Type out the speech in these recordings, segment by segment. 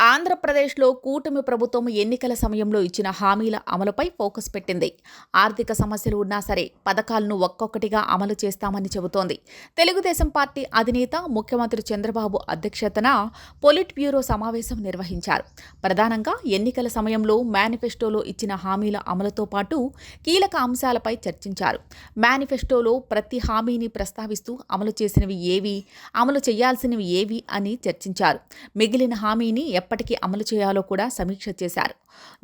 ఆంధ్రప్రదేశ్లో కూటమి ప్రభుత్వం ఎన్నికల సమయంలో ఇచ్చిన హామీల అమలుపై ఫోకస్ పెట్టింది. ఆర్థిక సమస్యలు ఉన్నా సరే పథకాలను ఒక్కొక్కటిగా అమలు చేస్తామని చెబుతోంది. తెలుగుదేశం పార్టీ అధినేత ముఖ్యమంత్రి చంద్రబాబు అధ్యక్షతన పొలిట్ బ్యూరో సమావేశం నిర్వహించారు. ప్రధానంగా ఎన్నికల సమయంలో మేనిఫెస్టోలో ఇచ్చిన హామీల అమలుతో పాటు కీలక అంశాలపై చర్చించారు. మేనిఫెస్టోలో ప్రతి హామీని ప్రస్తావిస్తూ అమలు చేసినవి ఏవి అమలు చేయాల్సినవి ఏవి అని చర్చించారు. మిగిలిన హామీని ఎప్పటికీ అమలు చేయాలో కూడా సమీక్ష చేశారు.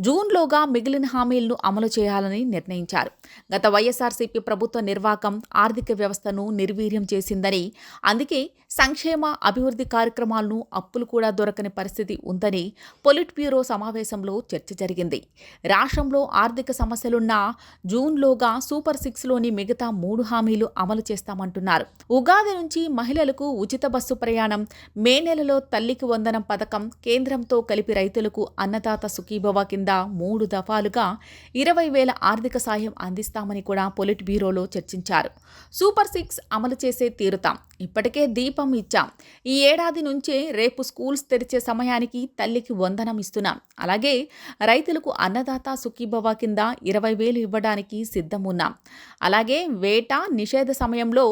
జూన్లోగా మిగిలిన హామీలను అమలు చేయాలని నిర్ణయించారు. గత వైఎస్ఆర్సీపీ ప్రభుత్వ నిర్వాకం ఆర్థిక వ్యవస్థను నిర్వీర్యం చేసిందని అందుకే సంక్షేమ అభివృద్ధి కార్యక్రమాలను అప్పులు కూడా దొరకని పరిస్థితి ఉందని పొలిట్ బ్యూరో సమావేశంలో చర్చ జరిగింది. రాష్ట్రంలో ఆర్థిక సమస్యలున్న జూన్లోగా సూపర్ సిక్స్లోని మిగతా మూడు హామీలు అమలు చేస్తామంటున్నారు. ఉగాది నుంచి మహిళలకు ఉచిత బస్సు ప్రయాణం మే నెలలో తల్లికి వందనం పథకం కేంద్ర కేంద్రంతో కలిపి రైతులకు అన్నదాత సుఖీభవ కింద మూడు దఫాలుగా ఇరవై వేల ఆర్థిక సాయం అందిస్తామని కూడా పొలిట్ బ్యూరోలో చర్చించారు. సూపర్ సిక్స్ అమలు చేసే తీరుతాం. ఇప్పటికే దీపం ఇచ్చాం. ఈ ఏడాది నుంచే రేపు స్కూల్స్ తెరిచే సమయానికి తల్లికి వందనం ఇస్తున్నాం. అలాగే రైతులకు అన్నదాత సుఖీభవ కింద ఇరవై వేలు ఇవ్వడానికి సిద్ధం ఉన్నాం అలాగే వేట నిషేధ సమయంలో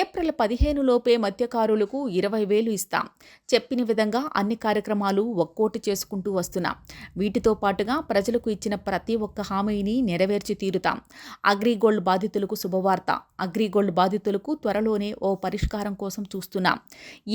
ఏప్రిల్ పదిహేను లోపే మత్స్యకారులకు ఇరవై వేలు ఇస్తాం. చెప్పిన విధంగా అన్ని కార్యక్రమాలు ఒక్కోటి చేసుకుంటూ వస్తున్నాం. వీటితో పాటుగా ప్రజలకు ఇచ్చిన ప్రతి ఒక్క హామీని నెరవేర్చి తీరుతాం. అగ్రిగోల్డ్ బాధితులకు శుభవార్త. అగ్రిగోల్డ్ బాధితులకు త్వరలోనే ఓ పరిష్కారం కోసం చూస్తున్నాం.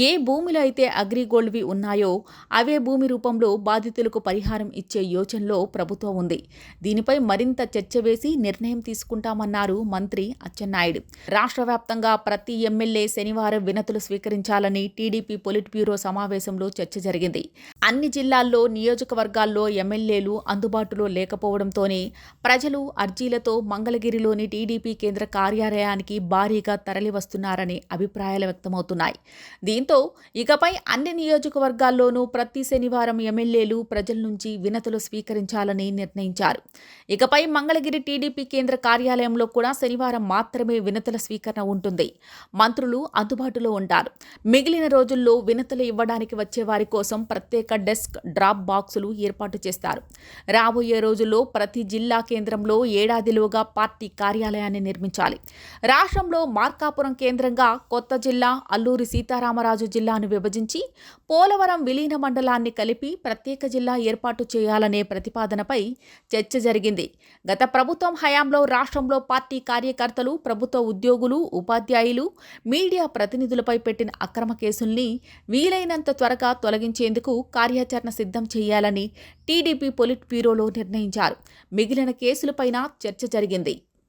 ఏ భూమిలో అయితే అగ్రిగోల్డ్వి ఉన్నాయో అవే భూమి రూపంలో బాధితులకు పరిహారం ఇచ్చే యోచనలో ప్రభుత్వం ఉంది. దీనిపై మరింత చర్చ వేసి నిర్ణయం తీసుకుంటామన్నారు మంత్రి అచ్చెన్నాయుడు. రాష్ట్ర వ్యాప్తంగా ప్రతి ఎమ్మెల్యే శనివారం వినతులు స్వీకరించాలని టీడీపీ పొలిట్ బ్యూరో సమావేశంలో చర్చ జరిగింది. అన్ని జిల్లాల్లో నియోజకవర్గాల్లో ఎమ్మెల్యేలు అందుబాటులో లేకపోవడంతోనే ప్రజలు అర్జీలతో మంగళగిరిలోని టీడీపీ కేంద్ర కార్యాలయానికి భారీగా తరలివస్తున్నారని అభిప్రాయాలు వ్యక్తమవుతున్నాయి. దీంతో ఇకపై అన్ని నియోజకవర్గాల్లోనూ ప్రతి శనివారం ఎమ్మెల్యేలు ప్రజల నుంచి వినతులు స్వీకరించాలని నిర్ణయించారు. ఇకపై మంగళగిరి టీడీపీ కేంద్ర కార్యాలయంలో కూడా శనివారం మాత్రమే వినతుల స్వీకరణ ఉంటుంది. మంత్రులు అందుబాటులో ఉంటారు. మిగిలిన రోజుల్లో వినతులు ఇవ్వడానికి వచ్చే వారి కోసం ప్రత్యేక డెస్క్ డ్రాప్ బాక్సులు ఏర్పాటు చేస్తారు. రాబోయే రోజుల్లో ప్రతి జిల్లా కేంద్రంలో ఏడాదిలోగా పార్టీ కార్యాలయాన్ని నిర్మించాలి. రాష్ట్రంలో మార్కాపురం కేంద్రంగా కొత్త జిల్లా జిల్లా అల్లూరి సీతారామరాజు జిల్లాను విభజించి పోలవరం విలీన మండలాన్ని కలిపి ప్రత్యేక జిల్లా ఏర్పాటు చేయాలనే ప్రతిపాదనపై చర్చ జరిగింది. గత ప్రభుత్వం హయాంలో రాష్ట్రంలో పార్టీ కార్యకర్తలు ప్రభుత్వ ఉద్యోగులు ఉపాధ్యాయులు మీడియా ప్రతినిధులపై పెట్టిన అక్రమ కేసుల్ని వీలైనంత త్వరగా తొలగించేందుకు కార్యాచరణ సిద్ధం చేయాలని టీడీపీ పొలిట్ బ్యూరోలో నిర్ణయించారు. మిగిలిన కేసులపైన చర్చ జరిగింది.